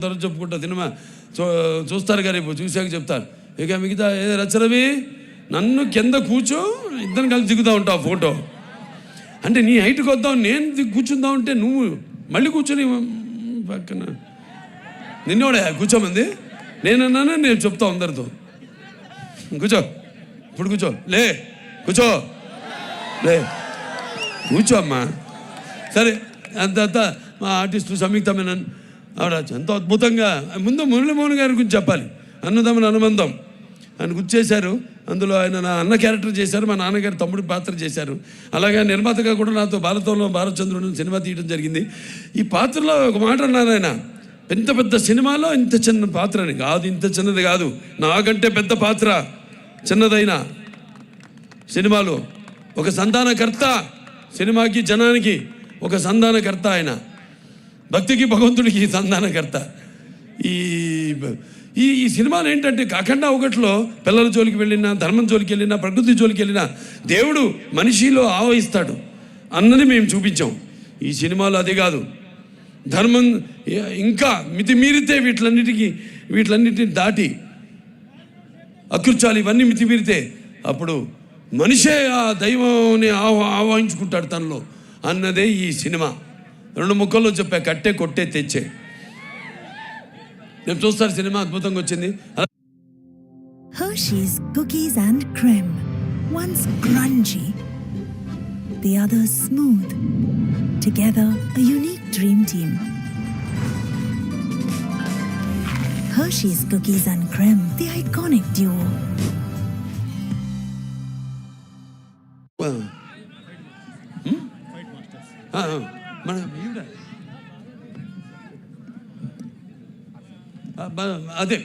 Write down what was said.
తర్వాత చెప్పుకుంటా సినిమా చూ చూస్తారు కదా రేపు చూశాక చెప్తారు. ఇక మిగతా ఏదో రచరవి నన్ను కింద కూర్చో ఇద్దరం కలిసి దిగుతా ఉంటావు ఫోటో. అంటే నీ హైట్కి వద్దాం నేను కూర్చుందాం అంటే నువ్వు మళ్ళీ కూర్చొని పక్కన. నిన్నోడే కూర్చోమంది? నేనన్నాను నేను చెప్తా అందరితో. కూర్చో ఇప్పుడు కూర్చో. లే కూర్చో. లే కూర్చో అమ్మా. సరే అంత అంత మా ఆర్టిస్టు సంయుక్త మేనన్ ఆవిడ ఎంతో అద్భుతంగా ముందు మురళీమోహన్ గారి గురించి చెప్పాలి. అన్నదమ్ముని అనుబంధం. ఆయన గుర్తు చేశారు. అందులో ఆయన నా అన్న క్యారెక్టర్ చేశారు మా నాన్నగారు తమ్ముడి పాత్ర చేశారు. అలాగే నిర్మాతగా కూడా నాతో భారతంలో భారతచంద్రుడు సినిమా తీయడం జరిగింది. ఈ పాత్రలో ఒక మాట అన్నారు ఆయన. పెద్ద పెద్ద సినిమాలో ఇంత చిన్న పాత్ర అని కాదు ఇంత చిన్నది కాదు. నాకంటే పెద్ద పాత్ర చిన్నదైన సినిమాలో. ఒక సంతానకర్త సినిమాకి జనానికి ఒక సంతానకర్త ఆయన. భక్తికి భగవంతుడికి సంధానకర్త ఈ ఈ ఈ సినిమాలు ఏంటంటే అఖండ ఒకటిలో పిల్లల జోలికి వెళ్ళినా ధర్మం జోలికి వెళ్ళినా ప్రకృతి జోలికి వెళ్ళినా దేవుడు మనిషిలో ఆవహిస్తాడు. అన్నది మేము చూపించాం. ఈ సినిమాలో అది కాదు. ధర్మం ఇంకా మితిమీరితే వీటిలన్నిటికీ వీటిలన్నిటిని దాటి అకృత్యాలు ఇవన్నీ మితిమీరితే అప్పుడు మనిషే ఆ దైవాన్ని ఆహ్వా ఆహ్వానించుకుంటాడు తనలో. అన్నదే ఈ సినిమా. రెండు ముక్కల్లో చెప్పా కట్టే కొట్టే తెచ్చే రేపు చూస్తారు సినిమా అద్భుతంగా వచ్చింది అలా Hershey's cookies and cream. One's crunchy, the other smooth. Together, a unique dream team. Hershey's cookies and cream, the iconic duo. హ్మ్? ఆ, ఆ, మన అదే